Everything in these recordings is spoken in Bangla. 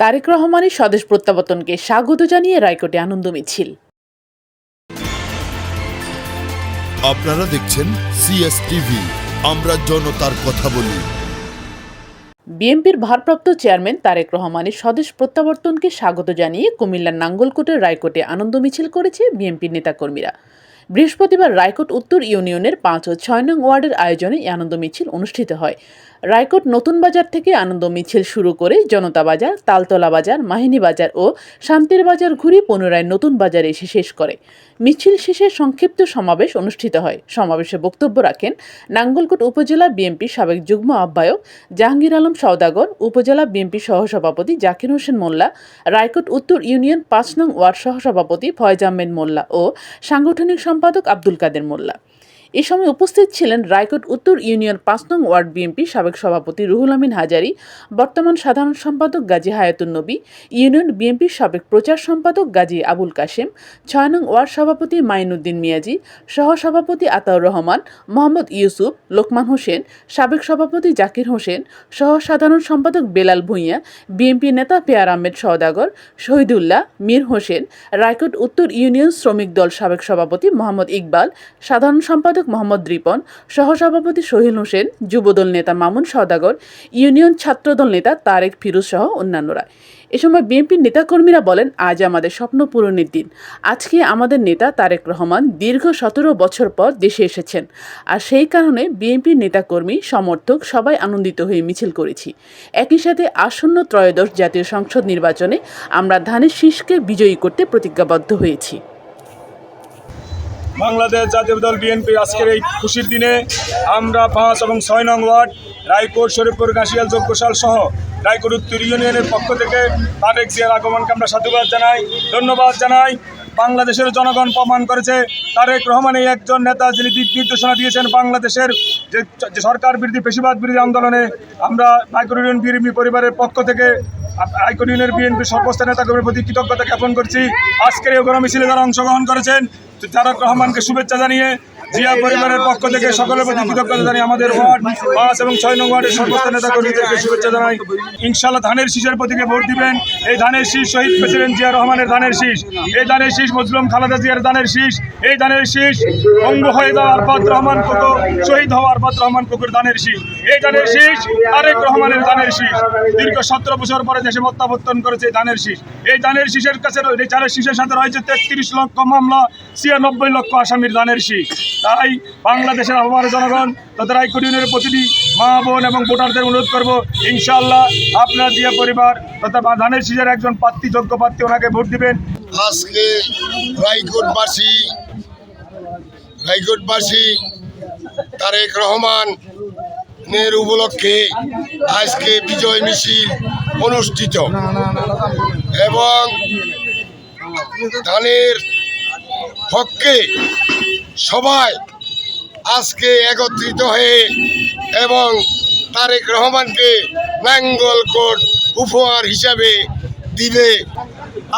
তারেক রহমানের স্বদেশ প্রত্যাবর্তনকে স্বাগত জানিয়ে রায়কোটে আনন্দ মিছিল। আপনারা দেখছেন সিএস টিভি আমরা জনতার কথা বলি। বিএনপির ভারপ্রাপ্ত চেয়ারম্যান তারেক রহমানের স্বদেশ প্রত্যাবর্তনকে স্বাগত জানিয়ে কুমিল্লার নাঙ্গলকোটের রায়কোটে আনন্দ মিছিল করেছে বিএনপির নেতাকর্মীরা। বৃহস্পতিবার রায়কোট উত্তর ইউনিয়নের পাঁচ ও ছয় নং ওয়ার্ডের আয়োজনে এই আনন্দ মিছিল অনুষ্ঠিত হয়। রায়কোট নতুন বাজার থেকে আনন্দ মিছিল শুরু করে জনতা বাজার, তালতলা বাজার, মাহিনী বাজার ও শান্তির বাজার ঘুরে পুনরায় নতুন বাজারে এসে শেষ করে। মিছিল শেষে সংক্ষিপ্ত সমাবেশ অনুষ্ঠিত হয়। সমাবেশে বক্তব্য রাখেন নাঙ্গলকোট উপজেলা বিএনপি সাবেক যুগ্ম আহ্বায়ক জাহাঙ্গীর আলম সওদাগর, উপজেলা বিএনপি সহসভাপতি জাকির হোসেন মোল্লা, রায়কোট উত্তর ইউনিয়ন পাঁচ নং ওয়ার্ড সহসভাপতি ফয়েজ আহমেদ মোল্লা ও সাংগঠনিক সম্পাদক আব্দুল কাদের মোল্লা। এ সময় উপস্থিত ছিলেন রায়কোট উত্তর ইউনিয়ন পাঁচ নং ওয়ার্ড বিএনপি সাবেক সভাপতি রুহুল আমিন হাজারি, বর্তমান সাধারণ সম্পাদক গাজী হায়াতুন নবী, ইউনিয়ন বিএনপির সাবেক প্রচার সম্পাদক গাজী আবুল কাশেম, ছয় নং ওয়ার্ড সভাপতি মাইনুদ্দিন মিয়াজি, সহসভাপতি আতাউর রহমান, মোহাম্মদ ইউসুফ, লোকমান হোসেন, সাবেক সভাপতি জাকির হোসেন সহ সাধারণ সম্পাদক বেলাল ভূঁইয়া বিএনপি নেতা পেয়ার আহমেদ সওদাগর, শহীদুল্লাহ, মীর হোসেন রায়কোট উত্তর ইউনিয়ন শ্রমিক দল সাবেক সভাপতি মোহাম্মদ ইকবাল, সাধারণ সম্পাদক মোহাম্মদ রিপন, সহসভাপতি সোহেল হোসেন, যুবদল নেতা মামুন সওদাগর, ইউনিয়ন ছাত্রদল নেতা তারেক ফিরোজ সহ অন্যান্যরা। এ সময় বিএনপির নেতাকর্মীরা বলেন, আজ আমাদের স্বপ্ন পূরণের দিন। আজকে আমাদের নেতা তারেক রহমান দীর্ঘ সতেরো বছর পর দেশে এসেছেন। আর সেই কারণে বিএনপির নেতাকর্মী, সমর্থক সবাই আনন্দিত হয়ে মিছিল করেছি। একই সাথে আসন্ন ত্রয়োদশ জাতীয় সংসদ নির্বাচনে আমরা ধানের শীষকে বিজয়ী করতে প্রতিজ্ঞাবদ্ধ হয়েছি। বাংলাদেশ জাতীয় দল বিএনপি আজকের এই খুশির দিনে আমরা পাঁচ এবং ছয় নং ওয়ার্ড, রায়পুর, শরীফপুর কাশিয়াল যোগ্যশাল সহ রায়পুর উত্তর ইউনিয়নের পক্ষ থেকে তারেক জিয়ার আগমনকে আমরা সাধুবাদ জানাই, ধন্যবাদ জানাই। বাংলাদেশের জনগণ প্রমাণ করেছে, তারেক রহমান এই একজন নেতা যিনি দিক নির্দেশনা দিয়েছেন বাংলাদেশের যে সরকার বিরোধী, পেশিবাদ বিরোধী আন্দোলনে। আমরা ইউনিয়ন বিএনপি পরিবারের পক্ষ থেকে রায়পুর ইউনিয়ন বিএনপি সর্বস্ত নেতাকর্মীর প্রতি কৃতজ্ঞতা জ্ঞাপন করছি। আজকের এই গণমিছিলে যারা অংশগ্রহণ করেছেন তারক রহমানকে শুভেচ্ছা জানিয়ে জিয়া পরিবারের পক্ষ থেকে সকলের প্রতি কৃতজ্ঞতা জানিয়ে আমাদের ওয়ার্ড পাঁচ এবং ছয় নং ওয়ার্ডের সমস্ত নেতা কর্মীদেরকে শুভেচ্ছা জানাই। ইনশাল্লাহ ধানের শীষের প্রতীকে ভোট দিবেন। এই ধানের শীষ শহীদ প্রেসিডেন্ট জিয়া রহমানের ধানের শীষ। এই ধানের শীষ মজলুম খালেদা জিয়ার ধানের শীষ। এই ধানের শীষ অঙ্গ হয়ে যাওয়া আরফাত রহমান কোকো শহীদ হওয়া আরফাত রহমান কোকুর ধানের শীষ। এই ধানের শীষ আরেক রহমানের ধানের শীষ। দীর্ঘ সতেরো বছর পরে দেশে প্রত্যাবর্তন করেছে ধানের শীষ। এই ধানের শীষের কাছে ধানের শীষের সাথে রয়েছে তেত্রিশ লক্ষ মামলা, ছিয়ানব্বই লক্ষ আসামির ধানের শীষ। তাই বাংলাদেশের আবহাওয়ার জনগণ তথা রায়কুট ইউনিয়নের প্রতিটি মা, বোন এবং ভোটারদের অনুরোধ করব, ইনশাআল্লাহ আপনার জিয়া পরিবার তথা ধানের শীষের একজন প্রার্থী, যোগ্য প্রার্থী ওনাকে ভোট দিবেন। আজকে রায়কোটবাসী রায়কোটবাসী তারেক রহমান নের উপলক্ষে আজকে বিজয় মিছিল অনুষ্ঠিত এবং ধানের পক্ষে সবাই আজকে একত্রিত হয়ে এবং তারেক রহমানকে নাঙ্গল কোট উপহার হিসাবে দিবে।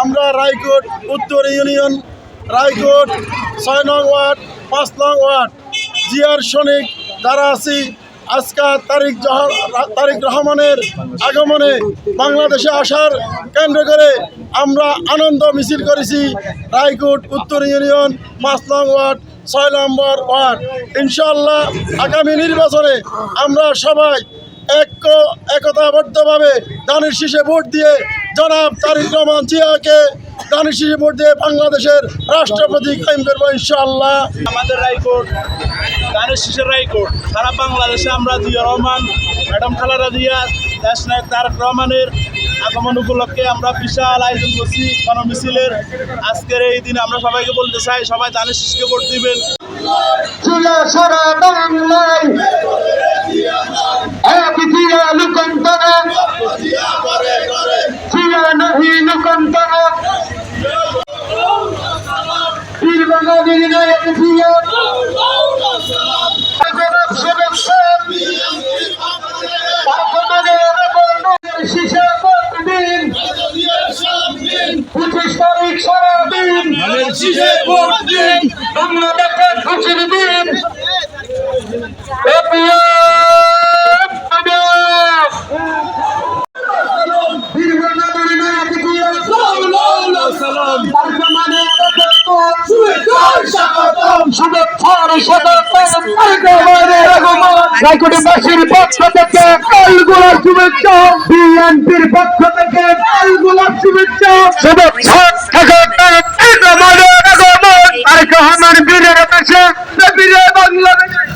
আমরা রায়কোট উত্তর ইউনিয়ন, রায়কোট ছয় নং ওয়ার্ড, পাঁচ নং ওয়ার্ড, জিয়ার সৈনিক যারা আছি। আজকা তারিক তারিক রহমানের আগমনে বাংলাদেশে আসার কেন্দ্র করে আমরা আনন্দ মিছিল করেছি। রায়কোট উত্তর ইউনিয়ন, পাঁচ নং ওয়ার্ড ছয় নম্বর ওয়ার্ড। ইনশাল্লাহ আগামী নির্বাচনে আমরা সবাই এক একতাবদ্ধভাবে দানের শীষে ভোট দিয়ে জনাব তারিক রহমান জিয়াকে দানের শীষে ভোট দিয়ে বাংলাদেশের রাষ্ট্রপতি কায়েম করব ইনশাআল্লাহ। আমাদের রায়কোট, দানের শীষের রায়কোট। সারা বাংলাদেশে আমরা জিয়া রহমান, ম্যাডাম খালাদা জিয়া, দেশ নায়ক তারেক রহমানের আগমন উপলক্ষে আমরা বিশাল আয়োজন করছি গণমিছিলের। আজকের এই দিনে আমরা সবাইকে বলতে চাই, সবাই দানের শীষকে ভোট দিবেন। জিয়া সারা বাংলায় রায়কোটিবাসীর পক্ষ থেকে কালগুলার শুভেচ্ছা, বিএনপির পক্ষ থেকে কালগুলার শুভেচ্ছা। শুভেচ্ছা আমার বীরের কাছে বীরে বাংলা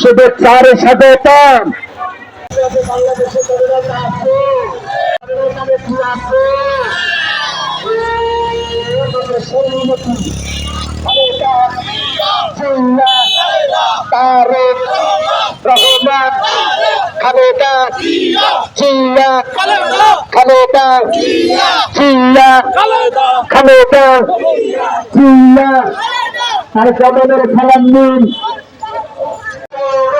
শুভেচ্ছার সাথে তার। তারেক রহমান, খালেদা জিয়া। খালেদা জিয়া। খালেদা জিয়া। তার কমানের সালাম নিন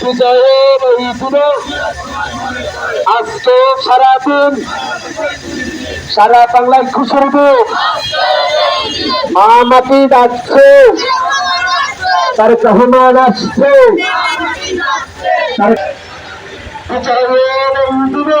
বিজয়ের এই দিনে আজকে সারাদিন সারা বাংলায় খুশির দিন মা মাটি ডাকছে তার রহমান আসছে বিজয়ের এই দিনে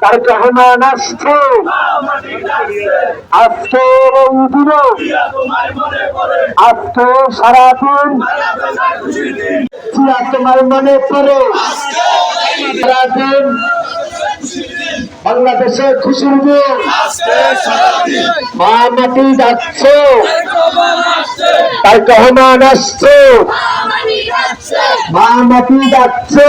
তার রহমান আসছে আজকে এই দিনে। আজকে সারাদিন তোমার মনে পড়ে। সারাদিন বাংলাদেশে খুশির দিন। মা মাটি যাচ্ছে। তার রহমান আসছে মা মাটি যাচ্ছে।